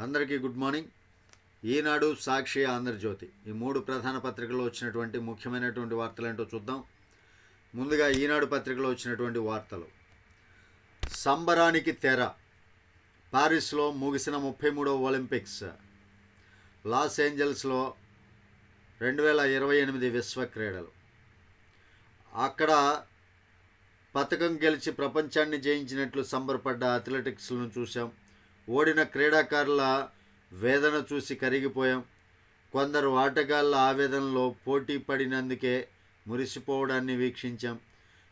అందరికీ good morning. Eenadu Sakshi Andhra Jyothi. ఈ మూడు ప్రధాన పత్రికల్లో వచ్చినటువంటి ముఖ్యమైనటువంటి వార్తలు ఏంటో చూద్దాం. ముందుగా ఈనాడు పత్రికలో వచ్చినటువంటి వార్తలు. సంబరానికి తెర. పారిస్లో ముగిసిన ముప్పై మూడవ ఒలింపిక్స్. లాస్ ఏంజల్స్లో రెండు వేల ఇరవై ఎనిమిది విశ్వ క్రీడలు. అక్కడ పథకం గెలిచి ప్రపంచాన్ని జయించినట్లు సంబరపడ్డ అథ్లెటిక్స్లను చూసాం ఓడిన క్రీడాకారుల వేదన చూసి కరిగిపోయాం. కొందరు ఆటగాళ్ళ ఆవేదనలో పోటీ పడినందుకే మురిసిపోవడాన్ని వీక్షించాం.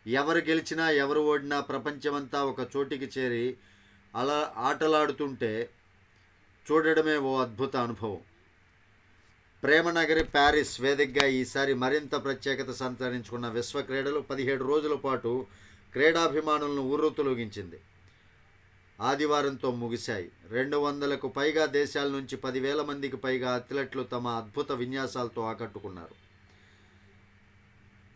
ఎవరు గెలిచినా ఎవరు ఓడినా ప్రపంచమంతా ఒక చోటికి చేరి అలా ఆటలాడుతుంటే చూడడమే ఓ అద్భుత అనుభవం. ప్రేమనగరి ప్యారిస్ వేదికగా ఈసారి మరింత ప్రత్యేకత సంతరించుకున్న విశ్వ క్రీడలు పదిహేడు రోజుల పాటు క్రీడాభిమానులను ఉర్రూతలూగించింది. ఆదివారంతో ముగిశాయి. రెండు వందలకు పైగా దేశాల నుంచి పదివేల మందికి పైగా అథ్లెట్లు తమ అద్భుత విన్యాసాలతో ఆకట్టుకున్నారు.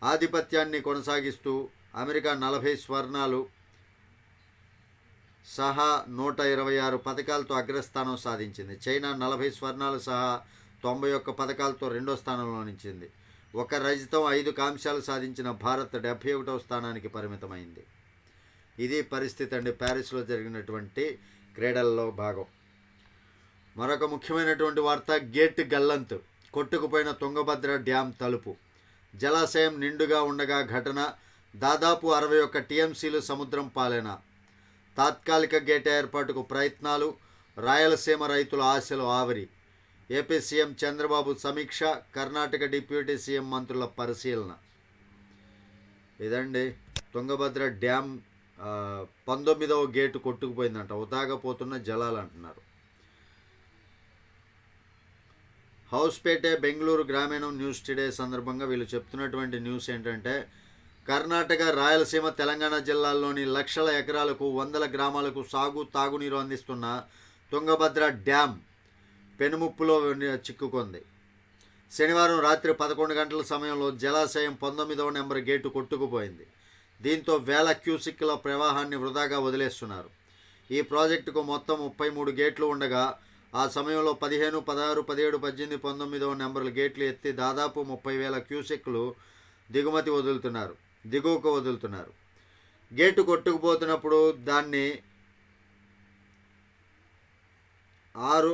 ఆధిపత్యాన్ని కొనసాగిస్తూ అమెరికా నలభై స్వర్ణాలు సహా నూట ఇరవై ఆరు పథకాలతో అగ్రస్థానం సాధించింది. చైనా నలభై స్వర్ణాలు సహా తొంభై ఒక్క పథకాలతో రెండో స్థానంలో నిలిచింది. ఒక రజతం ఐదు కాంశాలు సాధించిన భారత్ డెబ్భై ఒకటవ స్థానానికి పరిమితమైంది. ఇది పరిస్థితి అండి ప్యారిస్లో జరిగినటువంటి క్రీడల్లో భాగం. మరొక ముఖ్యమైనటువంటి వార్త గేట్ గల్లంతు కొట్టుకుపోయిన తుంగభద్ర డ్యాం తలుపు. జలాశయం నిండుగా ఉండగా ఘటన దాదాపు అరవై ఒక్క టీఎంసీలు సముద్రం పాలైన. తాత్కాలిక గేట్ ఏర్పాటుకు ప్రయత్నాలు రాయలసీమ రైతుల ఆశలు ఆవిరి. ఏపీ సీఎం చంద్రబాబు సమీక్ష కర్ణాటక డిప్యూటీ సీఎం మంత్రుల పరిశీలన. ఇదండి తుంగభద్ర డ్యామ్ పంతొమ్మిదవ గేటు కొట్టుకుపోయిందంట. ఉతాగపోతున్న జలాలు అంటున్నారు. హౌస్పేటే బెంగళూరు గ్రామీణం న్యూస్ టుడే సందర్భంగా వీళ్ళు చెప్తున్నటువంటి న్యూస్ ఏంటంటే కర్ణాటక రాయలసీమ తెలంగాణ జిల్లాల్లోని లక్షల ఎకరాలకు వందల గ్రామాలకు సాగు తాగునీరు అందిస్తున్న తుంగభద్ర డ్యామ్ పెనుముప్పులో చిక్కుకుంది. శనివారం రాత్రి పదకొండు గంటల సమయంలో జలాశయం పంతొమ్మిదవ నెంబర్ గేటు కొట్టుకుపోయింది. దీంతో వేల క్యూసిక్ల ప్రవాహాన్ని వృధాగా వదిలేస్తున్నారు. ఈ ప్రాజెక్టుకు మొత్తం ముప్పై మూడు గేట్లు ఉండగా ఆ సమయంలో పదిహేను పదహారు పదిహేడు పద్దెనిమిది పంతొమ్మిదవ నెంబర్ల గేట్లు ఎత్తి దాదాపు ముప్పై వేల క్యూసెక్లు దిగుమతి వదులుతున్నారు దిగువకు వదులుతున్నారు. గేటు కొట్టుకుపోతున్నప్పుడు దాన్ని ఆరు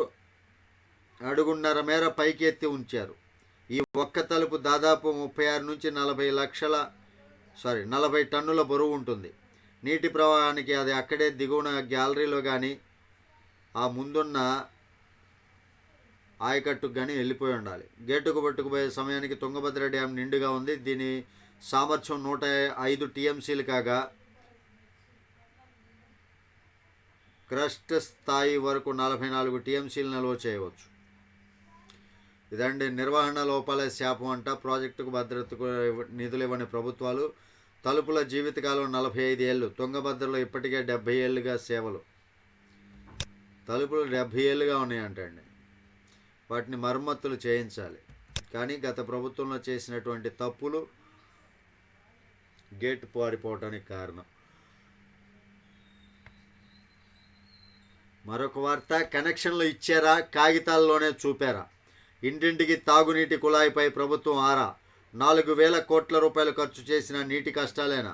అడుగున్నర మేర పైకి ఎత్తి ఉంచారు. ఈ ఒక్క తలుపు దాదాపు ముప్పై ఆరు నుంచి నలభై లక్షల సారీ నలభై టన్నుల బరువు ఉంటుంది. నీటి ప్రవాహానికి అది అక్కడే దిగువన గ్యాలరీలో కానీ ఆ ముందున్న ఆయకట్టుకు కానీ వెళ్ళిపోయి ఉండాలి. గేటుకు పట్టుకుపోయే సమయానికి తుంగభద్ర డ్యామ్ నిండుగా ఉంది. దీని సామర్థ్యం నూట ఐదు టీఎంసీలు కాగా క్రస్ట్ స్థాయి వరకు నలభై నాలుగు టీఎంసీలు నిల్వ చేయవచ్చు. ఇదండి నిర్వహణ లోపాలే శాపం అంట. ప్రాజెక్టుకు భద్రతకు నిధులు ఇవ్వని ప్రభుత్వాలు. తలుపుల జీవితకాలం నలభై ఐదు ఏళ్ళు తుంగభద్రలో ఇప్పటికే డెబ్బై ఏళ్ళుగా సేవలు. తలుపులు డెబ్బై ఏళ్ళుగా ఉన్నాయంటండి. వాటిని మరమ్మతులు చేయించాలి. కానీ గత ప్రభుత్వంలో చేసినటువంటి తప్పులు గేట్ పారిపోవడానికి కారణం. మరొక వార్త కనెక్షన్లు ఇచ్చారా? కాగితాల్లోనే చూపారా? ఇంటింటికి తాగునీటి కుళాయిపై ప్రభుత్వం ఆరా? నాలుగు వేల కోట్ల రూపాయలు ఖర్చు చేసిన నీటి కష్టాలేనా?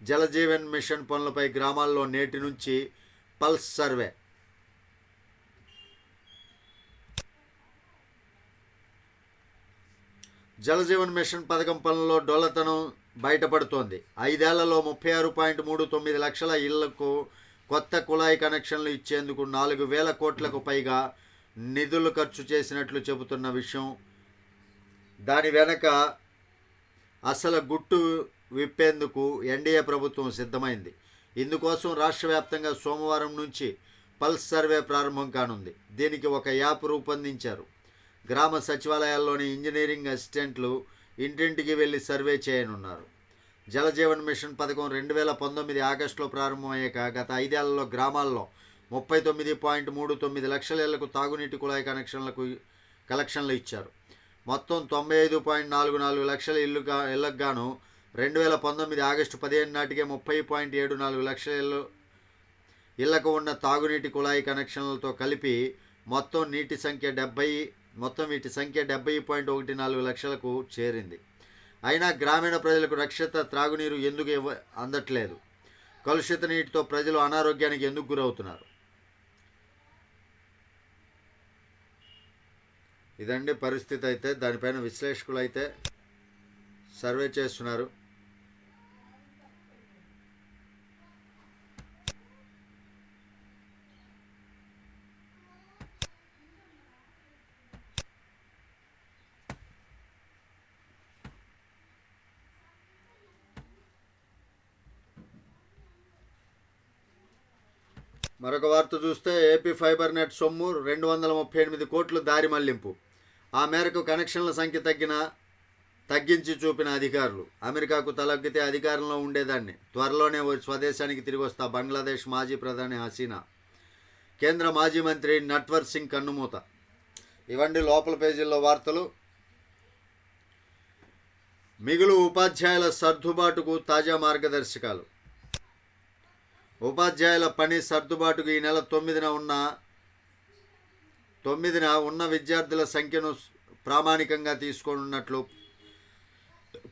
జలజీవన్ మిషన్ పనులపై గ్రామాల్లో నేటి నుంచి పల్స్ సర్వే. జలజీవన్ మిషన్ పథకం పనుల్లో డొల్లతనం బయటపడుతోంది. ఐదేళ్ళలో ముప్పై ఆరు పాయింట్ మూడు తొమ్మిది లక్షల ఇళ్ళకు కొత్త కుళాయి కనెక్షన్లు ఇచ్చేందుకు నాలుగు వేల కోట్లకు పైగా నిధులు ఖర్చు చేసినట్లు చెబుతున్న విషయం దాని వెనక అసలు గుట్టు విప్పేందుకు ఎన్డీఏ ప్రభుత్వం సిద్ధమైంది. ఇందుకోసం రాష్ట్ర వ్యాప్తంగా సోమవారం నుంచి పల్స్ సర్వే ప్రారంభం కానుంది. దీనికి ఒక యాప్ రూపొందించారు. గ్రామ సచివాలయాల్లోని ఇంజనీరింగ్ అసిస్టెంట్లు ఇంటింటికి వెళ్ళి సర్వే చేయనున్నారు. జలజీవన్ మిషన్ పథకం రెండు వేల పంతొమ్మిది ఆగస్టులో ప్రారంభమయ్యాక గత ఐదేళ్ళలో గ్రామాల్లో ముప్పై తొమ్మిది పాయింట్ మూడు తొమ్మిది లక్షల ఇళ్ళకు తాగునీటి కుళాయి కనెక్షన్లకు కలెక్షన్లు ఇచ్చారు. మొత్తం తొంభై ఐదు పాయింట్ నాలుగు నాలుగు లక్షల ఇల్లుగా ఇళ్ళకు గాను రెండు వేల పంతొమ్మిది ఆగస్టు పదిహేను నాటికే ముప్పై పాయింట్ ఏడు నాలుగు లక్షల ఇల్లు ఇళ్ళకు ఉన్న తాగునీటి కుళాయి కనెక్షన్లతో కలిపి మొత్తం నీటి సంఖ్య డెబ్బై మొత్తం వీటి సంఖ్య డెబ్బై పాయింట్ ఒకటి నాలుగు లక్షలకు చేరింది. అయినా గ్రామీణ ప్రజలకు రక్షిత త్రాగునీరు ఎందుకు ఇవ్వ అందట్లేదు? కలుషిత నీటితో ప్రజలు అనారోగ్యానికి ఎందుకు గురవుతున్నారు? ఇదండి పరిస్థితి అయితే. దానిపైన విశ్లేషకులు అయితే సర్వే చేస్తున్నారు. మరొక వార్త చూస్తే ఏపీ ఫైబర్ నెట్ సొమ్ము రెండు వందల ముప్పై ఎనిమిది కోట్లు దారి మళ్ళింపు. ఆ మేరకు కనెక్షన్ల సంఖ్య తగ్గిన తగ్గించి చూపిన అధికారులు. అమెరికాకు తలగ్గితే అధికారంలో ఉండేదాన్ని. త్వరలోనే స్వదేశానికి తిరిగి వస్తా బంగ్లాదేశ్ మాజీ ప్రధాని హసీనా. కేంద్ర మాజీ మంత్రి నట్వర్ సింగ్ కన్నుమూత. ఇవండి లోపల పేజీల్లో వార్తలు. మిగులు ఉపాధ్యాయుల సర్దుబాటుకు తాజా మార్గదర్శకాలు. ఉపాధ్యాయుల పని సర్దుబాటుకు ఈ నెల తొమ్మిదిన ఉన్న తొమ్మిదిన ఉన్న విద్యార్థుల సంఖ్యను ప్రామాణికంగా తీసుకోనున్నట్లు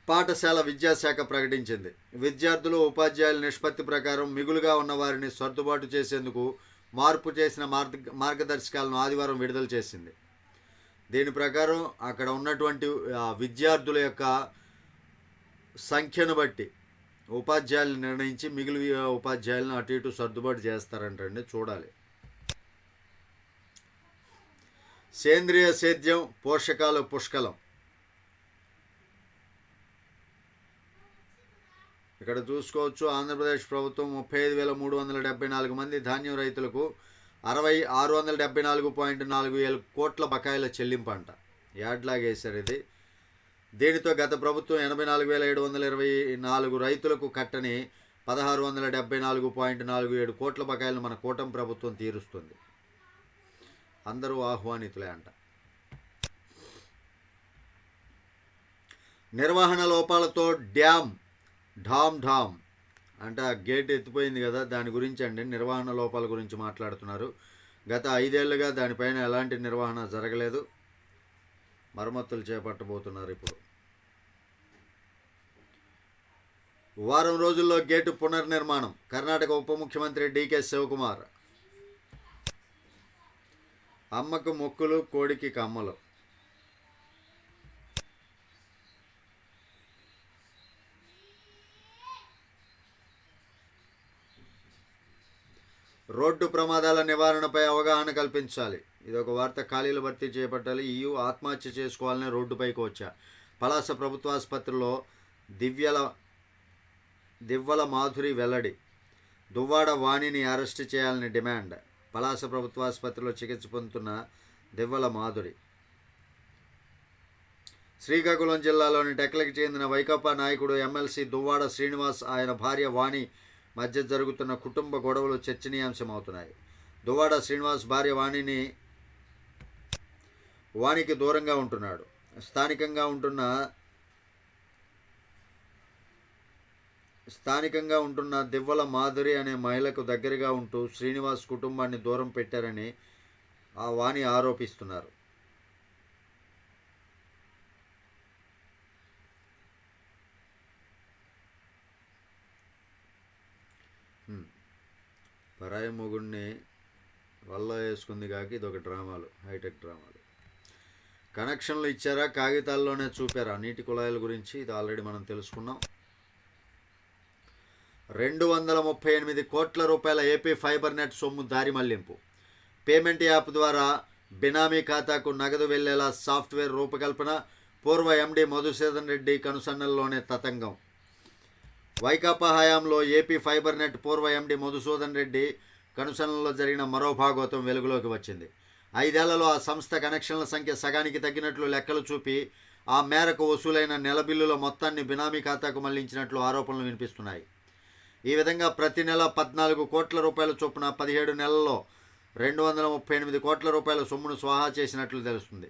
పాఠశాల విద్యాశాఖ ప్రకటించింది. విద్యార్థులు ఉపాధ్యాయుల నిష్పత్తి ప్రకారం మిగులుగా ఉన్న వారిని సర్దుబాటు చేసేందుకు మార్పు చేసిన మార్గ మార్గదర్శకాలను ఆదివారం విడుదల చేసింది. దీని ప్రకారం అక్కడ ఉన్నటువంటి విద్యార్థుల యొక్క సంఖ్యను బట్టి ఉపాధ్యాయులు నిర్ణయించి మిగిలి ఉపాధ్యాయులను అటు ఇటు సర్దుబాటు చేస్తారంటండి చూడాలి. సేంద్రియ సేద్యం పోషకాలు పుష్కలం. ఇక్కడ చూసుకోవచ్చు ఆంధ్రప్రదేశ్ ప్రభుత్వం ముప్పై ఐదు వేల మూడు వందల డెబ్బై నాలుగు మంది ధాన్యం రైతులకు అరవై ఆరు వందల డెబ్బై నాలుగు పాయింట్ నాలుగు వేల కోట్ల బకాయిల చెల్లింపు అంట. యాడ్లాగేశారు ఇది. దీనితో గత ప్రభుత్వం ఎనభై నాలుగు వేల ఏడు వందల ఇరవై నాలుగు రైతులకు కట్టని పదహారు వందల డెబ్బై నాలుగు పాయింట్ నాలుగు ఏడు కోట్ల బకాయిలను మన కూటమి ప్రభుత్వం తీరుస్తుంది. అందరూ ఆహ్వానితులే అంట. నిర్వహణ లోపాలతో డ్యామ్ ఢామ్ ఢామ్ అంటే ఆ గేట్ ఎత్తిపోయింది కదా దాని గురించి అండి నిర్వహణ లోపాల గురించి మాట్లాడుతున్నారు. గత ఐదేళ్ళుగా దానిపైన ఎలాంటి నిర్వహణ జరగలేదు. మరమ్మతులు చేపట్టబోతున్నారు ఇప్పుడు. వారం రోజుల్లో గేటు పునర్నిర్మాణం. కర్ణాటక ఉప ముఖ్యమంత్రి డీకే శివకుమార్ అమ్మకు మొక్కులు కోడికి కమ్మలు. రోడ్డు ప్రమాదాల నివారణపై అవగాహన కల్పించాలి. ఇది ఒక వార్త. ఖాళీలు భర్తీ చేపట్టాలి. ఈయు ఆత్మహత్య చేసుకోవాలని రోడ్డుపైకి వచ్చా. పలాస ప్రభుత్వ ఆసుపత్రిలో దివ్యల దివ్వల మాధురి వెల్లడి. దువ్వాడ వాణిని అరెస్ట్ చేయాలని డిమాండ్. పలాస ప్రభుత్వ ఆసుపత్రిలో చికిత్స పొందుతున్న దివ్వల మాధురి. శ్రీకాకుళం జిల్లాలోని టెక్లకి చెందిన వైకాపా నాయకుడు ఎమ్మెల్సీ దువ్వాడ శ్రీనివాస్ ఆయన భార్య వాణి మధ్య జరుగుతున్న కుటుంబ గొడవలు చర్చనీయాంశమవుతున్నాయి. దువ్వాడ శ్రీనివాస్ భార్య వాణిని వాణికి దూరంగా ఉంటున్నాడు. స్థానికంగా ఉంటున్న స్థానికంగా ఉంటున్న దివ్వల మాధురి అనే మహిళకు దగ్గరగా ఉంటూ శ్రీనివాస్ కుటుంబాన్ని దూరం పెట్టారని ఆ వాణి ఆరోపిస్తున్నారు. పరాయి మొగుడిని వల్ల వేసుకుంది కాక ఇది ఒక డ్రామాలు హైటెక్ డ్రామాలు. కనెక్షన్లు ఇచ్చారా కాగితాల్లోనే చూపారా నీటి కుళాయిల గురించి ఇది ఆల్రెడీ మనం తెలుసుకున్నాం. రెండు వందల ముప్పై ఎనిమిది కోట్ల రూపాయల ఏపీ ఫైబర్ నెట్ సొమ్ము దారి మళ్ళింపు. పేమెంట్ యాప్ ద్వారా బినామీ ఖాతాకు నగదు వెళ్ళేలా సాఫ్ట్వేర్ రూపకల్పన పూర్వ ఎండి మధుసూదన్ రెడ్డి కనుసన్నల్లోనే తతంగం. వైకాపా హయాంలో ఏపీ ఫైబర్ నెట్ పూర్వ ఎండి మధుసూదన్ రెడ్డి కనుసన్నలో జరిగిన మరో భాగోతం వెలుగులోకి వచ్చింది. ఐదేళ్ళలో ఆ సంస్థ కనెక్షన్ల సంఖ్య సగానికి తగ్గినట్లు లెక్కలు చూపి ఆ మేరకు వసూలైన నెల బిల్లుల మొత్తాన్ని బినామీ ఖాతాకు మళ్ళించినట్లు ఆరోపణలు వినిపిస్తున్నాయి. ఈ విధంగా ప్రతి నెల పద్నాలుగు కోట్ల రూపాయల చొప్పున పదిహేడు నెలల్లో రెండు వందల ముప్పై ఎనిమిది కోట్ల రూపాయల సొమ్మును స్వాహా చేసినట్లు తెలుస్తుంది.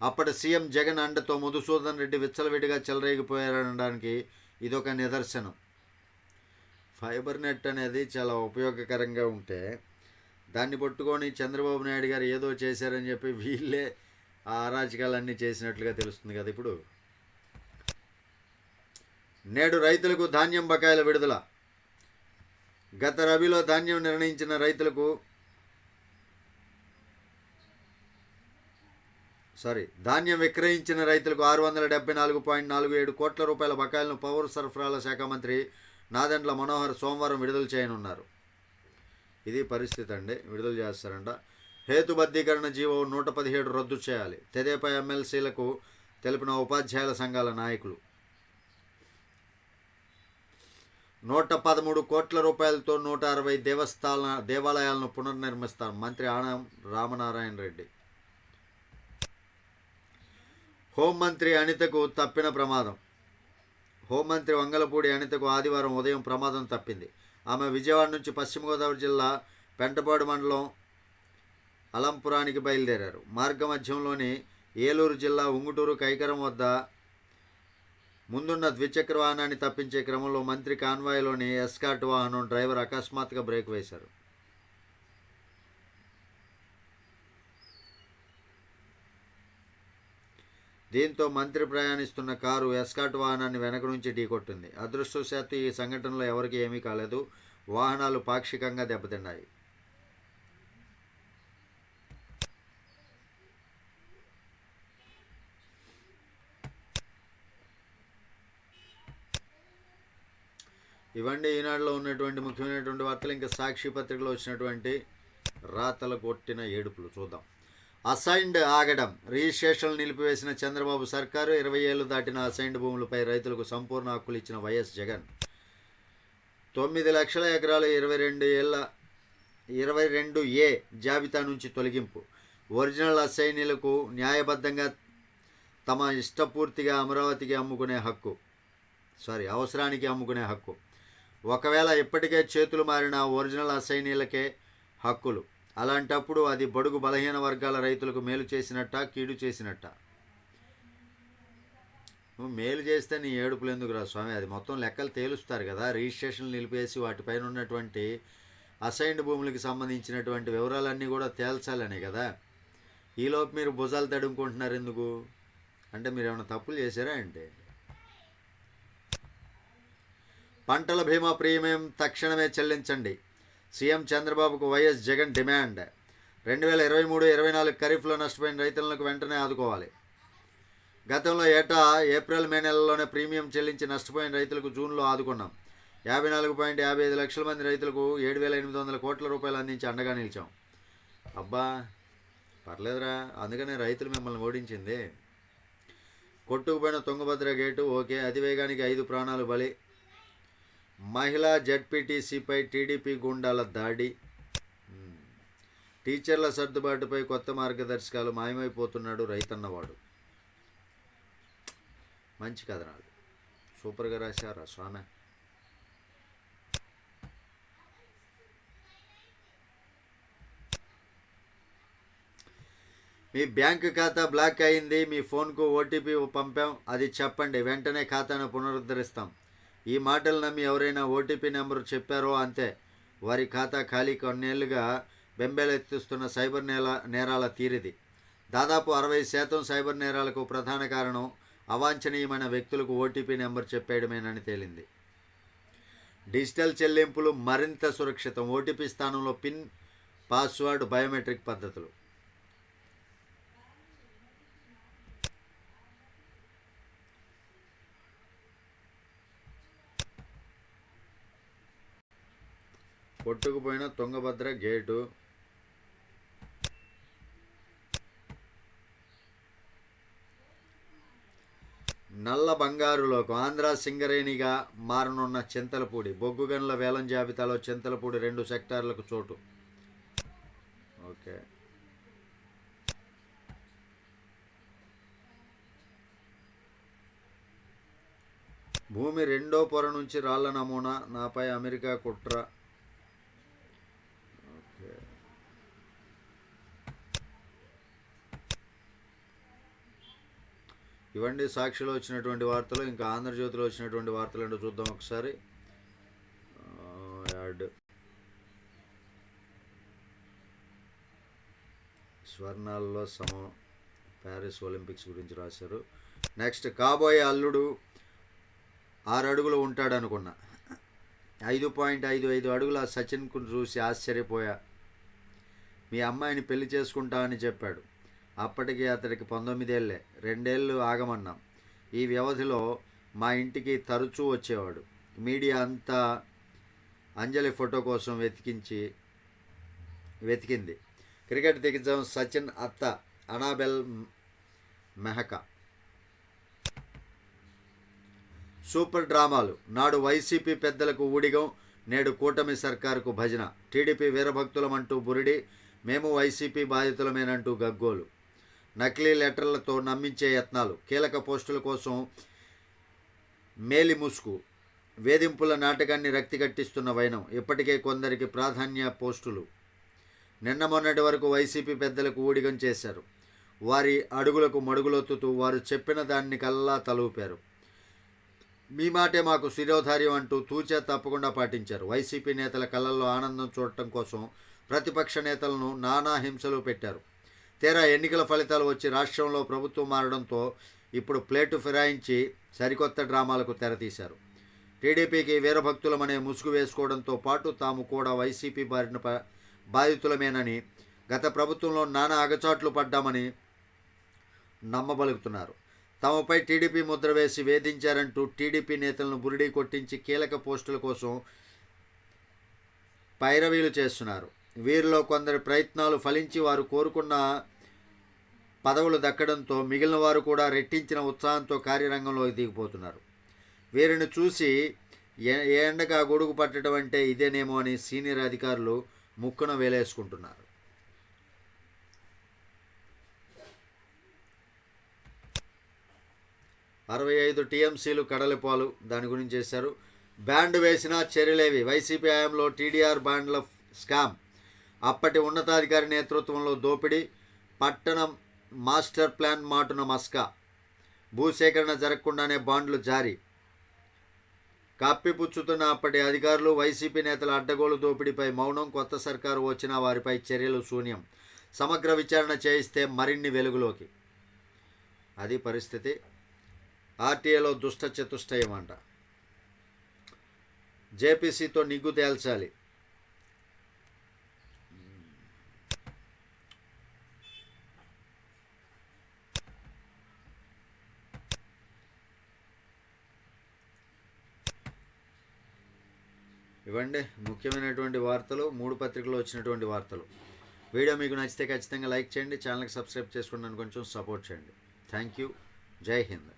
అప్పటి సీఎం జగన్ అండతో మధుసూదన్ రెడ్డి విచ్చలవిడిగా చెలరేగిపోయారనడానికి ఇదొక నిదర్శనం. ఫైబర్ నెట్ అనేది చాలా ఉపయోగకరంగా ఉంటే దాన్ని పట్టుకొని చంద్రబాబు నాయుడు గారు ఏదో చేశారని చెప్పి వీళ్ళే ఆ అరాచకాలన్నీ చేసినట్లుగా తెలుస్తుంది కదా ఇప్పుడు. నేడు రైతులకు ధాన్యం బకాయిల విడుదల. గత రబీలో ధాన్యం నిర్ణయించిన రైతులకు సారీ ధాన్యం విక్రయించిన రైతులకు ఆరు వందల డెబ్బై నాలుగు పాయింట్ నాలుగు ఏడు కోట్ల రూపాయల బకాయిలను పౌర సరఫరాల శాఖ మంత్రి నాదెండ్ల మనోహర్ సోమవారం విడుదల చేయనున్నారు. ఇది పరిస్థితి అండి. విడుదల చేస్తారంట. హేతుబద్ధీకరణ జీవో నూట పదిహేడు రద్దు చేయాలి. తెదేపా ఎమ్మెల్సీలకు తెలిపిన ఉపాధ్యాయుల సంఘాల నాయకులు. నూట పదమూడు కోట్ల రూపాయలతో నూట అరవై దేవస్థాన దేవాలయాలను పునర్నిర్మిస్తారు మంత్రి ఆనం రామనారాయణ రెడ్డి. హోంమంత్రి అనితకు తప్పిన ప్రమాదం. హోంమంత్రి వంగలపూడి అనితకు ఆదివారం ఉదయం ప్రమాదం తప్పింది. ఆమె విజయవాడ నుంచి పశ్చిమ గోదావరి జిల్లా పెంటపాడు మండలం అలంపురానికి బయలుదేరారు. మార్గ మధ్యంలోని ఏలూరు జిల్లా ఉంగుటూరు కైకరం వద్ద ముందున్న ద్విచక్ర వాహనాన్ని తప్పించే క్రమంలో మంత్రి కాన్వాయ్లోని ఎస్కాట్ వాహనం డ్రైవర్ అకస్మాత్తుగా బ్రేక్ వేశారు. దీంతో మంత్రి ప్రయాణిస్తున్న కారు ఎస్కాట్ వాహనాన్ని వెనక నుంచి ఢీకొట్టింది. అదృష్టవశాత్తు ఈ సంఘటనలో ఎవరికీ ఏమీ కాలేదు. వాహనాలు పాక్షికంగా దెబ్బతిన్నాయి. ఇవన్నీ ఈనాడులో ఉన్నటువంటి ముఖ్యమైనటువంటి వార్తలు ఇంకా సాక్షి పత్రికలో వచ్చినటువంటి రాతలు కొట్టిన ఏడుపులు చూద్దాం. అసైన్డ్ ఆగడం రిజిస్ట్రేషన్లు నిలిపివేసిన చంద్రబాబు సర్కారు ఇరవై ఏళ్ళు దాటిన అసైన్డ్ భూములపై రైతులకు సంపూర్ణ హక్కులు ఇచ్చిన వైఎస్ జగన్. తొమ్మిది లక్షల ఎకరాలు ఇరవై రెండు ఏళ్ళ ఇరవై రెండు ఏ జాబితా నుంచి తొలగింపు. ఒరిజినల్ అసైనీలకు న్యాయబద్ధంగా తమ ఇష్టపూర్తిగా అమరావతికి అమ్ముకునే హక్కు సారీ అవసరానికి అమ్ముకునే హక్కు. ఒకవేళ ఇప్పటికే చేతులు మారిన ఒరిజినల్ అసైనీలకే హక్కులు. అలాంటప్పుడు అది బడుగు బలహీన వర్గాల రైతులకు మేలు చేసినట్ట కీడు చేసినట్ట? నువ్వు మేలు చేస్తే నీ ఏడుపులు ఎందుకు రా స్వామి? అది మొత్తం లెక్కలు తేలుస్తారు కదా. రిజిస్ట్రేషన్లు నిలిపేసి వాటిపైన ఉన్నటువంటి అసైన్డ్ భూములకి సంబంధించినటువంటి వివరాలన్నీ కూడా తేల్చాలనే కదా. ఈలోపు మీరు భుజాలు తడుముకుంటున్నారు ఎందుకు? అంటే మీరు ఏమైనా తప్పులు చేశారా అంటే పంటల బీమా ప్రీమియం తక్షణమే చెల్లించండి. సీఎం చంద్రబాబుకు వైఎస్ జగన్ డిమాండ్. రెండు వేల ఇరవై మూడు ఇరవై నాలుగు ఖరీఫ్లో నష్టపోయిన రైతులకు వెంటనే ఆదుకోవాలి. గతంలో ఏటా ఏప్రిల్ మే నెలలోనే ప్రీమియం చెల్లించి నష్టపోయిన రైతులకు జూన్లో ఆదుకున్నాం. యాభై నాలుగు పాయింట్ యాభై ఐదు లక్షల మంది రైతులకు ఏడు వేల ఎనిమిది వందల కోట్ల రూపాయలు అందించి అండగా నిలిచాం. అబ్బా పర్లేదురా అందుకనే రైతులు మిమ్మల్ని ఓడించింది. కొట్టుకుపోయిన తుంగభద్ర గేటు ఓకే అతివేగానికి ఐదు ప్రాణాలు బలి. మహిళా జడ్పీటీసీపై టీడీపీ గుండాల దాడి. టీచర్ల సర్దుబాటుపై కొత్త మార్గదర్శకాలు మాయమైపోతున్నాడు రైతన్నవాడు. మంచి కథనాలు సూపర్గా రాశారా స్వామి? మీ బ్యాంక్ ఖాతా బ్లాక్ అయింది మీ ఫోన్కు ఓటీపీ పంపాం అది చెప్పండి వెంటనే ఖాతాను పునరుద్ధరిస్తాం. ఈ మాటలు నమ్మి ఎవరైనా ఓటీపీ నెంబర్ చెప్పారో అంతే. వారి ఖాతా ఖాళీ కొన్నేళ్ళుగా బెంబేలెత్తిస్తున్న సైబర్ నేల నేరాల తీరిది. దాదాపు అరవై శాతం సైబర్ నేరాలకు ప్రధాన కారణం అవాంఛనీయమైన వ్యక్తులకు ఓటీపీ నెంబర్ చెప్పేయడమేనని తేలింది. డిజిటల్ చెల్లింపులు మరింత సురక్షితం. ఓటీపీ స్థానంలో పిన్ పాస్వర్డ్ బయోమెట్రిక్ పద్ధతులు. కొట్టుకుపోయిన తుంగభద్ర గేటు. నల్ల బంగారులోకి ఆంధ్ర సింగరేణిగా మారనున్న చింతలపూడి. బొగ్గుగనుల వేలం జాబితాలో చింతలపూడి రెండు సెక్టార్లకు చోటు. ఓకే. భూమి రెండో పొర నుంచి రాళ్ళ నమూనా. నాపై అమెరికా కుట్ర ఓకే ఇవన్నీ సాక్షిలో వచ్చినటువంటి వార్తలు ఇంకా ఆంధ్రజ్యోతిలో వచ్చినటువంటి వార్తలు ఏంటో చూద్దాం ఒకసారి. యాడ్. స్వర్ణాల్లో సమం ప్యారిస్ ఒలింపిక్స్ గురించి రాశారు. నెక్స్ట్ కాబోయే అల్లుడు ఆరు అడుగులు ఉంటాడు అనుకున్నా ఐదు పాయింట్ ఐదు ఐదు అడుగుల సచిన్కు చూసి ఆశ్చర్యపోయా. మీ అమ్మాయిని పెళ్ళి చేసుకుంటా అని చెప్పాడు. అప్పటికి అతడికి పంతొమ్మిదేళ్ళే. రెండేళ్ళు ఆగమన్నాం. ఈ వ్యవధిలో మా ఇంటికి తరచూ వచ్చేవాడు. మీడియా అంతా అంజలి ఫోటో కోసం వెతికించి వెతికింది. క్రికెట్ దిగ్గజం సచిన్ అత్త అనాబెల్ మెహకా. సూపర్ డ్రామాలు. నాడు వైసీపీ పెద్దలకు ఊడిగం నేడు కూటమి సర్కారుకు భజన. టీడీపీ వీరభక్తులమంటూ బురిడి మేము వైసీపీ బాధితులమేనంటూ గగ్గోలు. నకిలీ లెటర్లతో నమ్మించే యత్నాలు. కీలక పోస్టుల కోసం మేలి ముసుగు వేధింపుల నాటకాన్ని రక్తిగట్టిస్తున్న వైనం. ఇప్పటికే కొందరికి ప్రాధాన్య పోస్టులు. నిన్న మొన్నటి వరకు వైసీపీ పెద్దలకు ఊడిగం చేశారు. వారి అడుగులకు మడుగులొత్తుతూ వారు చెప్పిన దాన్ని కల్లా తలూపారు. మీ మాటే మాకు శిరోధార్యం అంటూ తూచా తప్పకుండా పాటించారు. వైసీపీ నేతల కళ్ళల్లో ఆనందం చూడటం కోసం ప్రతిపక్ష నేతలను నానా హింసలు పెట్టారు. తీరా ఎన్నికల ఫలితాలు వచ్చి రాష్ట్రంలో ప్రభుత్వం మారడంతో ఇప్పుడు ప్లేటు ఫిరాయించి సరికొత్త డ్రామాలకు తెరతీశారు. టీడీపీకి వీరభక్తులమనే ముసుగు వేసుకోవడంతో పాటు తాము కూడా వైసీపీ బారిన బాధితులమేనని గత ప్రభుత్వంలో నానా అగచాట్లు పడ్డామని నమ్మబలుగుతున్నారు తమపై టీడీపీ ముద్ర వేసి వేధించారంటూ టీడీపీ నేతలను బురిడీ కొట్టించి కీలక పోస్టుల కోసం పైరవీలు చేస్తున్నారు. వీరిలో కొందరి ప్రయత్నాలు ఫలించి వారు కోరుకున్న పదవులు దక్కడంతో మిగిలిన వారు కూడా రెట్టించిన ఉత్సాహంతో కార్యరంగంలోకి దిగిపోతున్నారు. వీరిని చూసి ఏ ఏ ఎండగా గొడుగు పట్టడం అంటే ఇదేనేమో అని సీనియర్ అధికారులు ముక్కున వేలేసుకుంటున్నారు. అరవై ఐదు టీఎంసీలు కడలిపాలు దాని గురించి చేశారు. బ్యాండ్ వేసిన చర్యలేవి వైసీపీ హయాంలో టీడీఆర్ బ్యాండ్ల స్కామ్. అప్పటి ఉన్నతాధికారి నేతృత్వంలో దోపిడీ పట్టణం మాస్టర్ ప్లాన్ మాటున మస్కా భూసేకరణ జరగకుండానే బాండ్లు జారీ. కప్పిపుచ్చుతున్న అప్పటి అధికారులు వైసీపీ నేతల అడ్డగోలు దోపిడీపై మౌనం కొత్త సర్కారు వచ్చినా వారిపై చర్యలు శూన్యం. సమగ్ర విచారణ చేయిస్తే మరిన్ని వెలుగులోకి. అది పరిస్థితి. ఆర్టీఏలో దుష్ట చతుష్టయం అంట. జేపీసీతో నిగ్గు తేల్చాలి. ఇవ్వండి. ముఖ్యమైనటువంటి వార్తలు మూడు పత్రికలు వచ్చినటువంటి వార్తలు. వీడియో మీకు నచ్చితే ఖచ్చితంగా లైక్ చేయండి ఛానల్కి సబ్స్క్రైబ్ చేసుకోండి కొంచెం సపోర్ట్ చేయండి. Thank you. జై హింద్.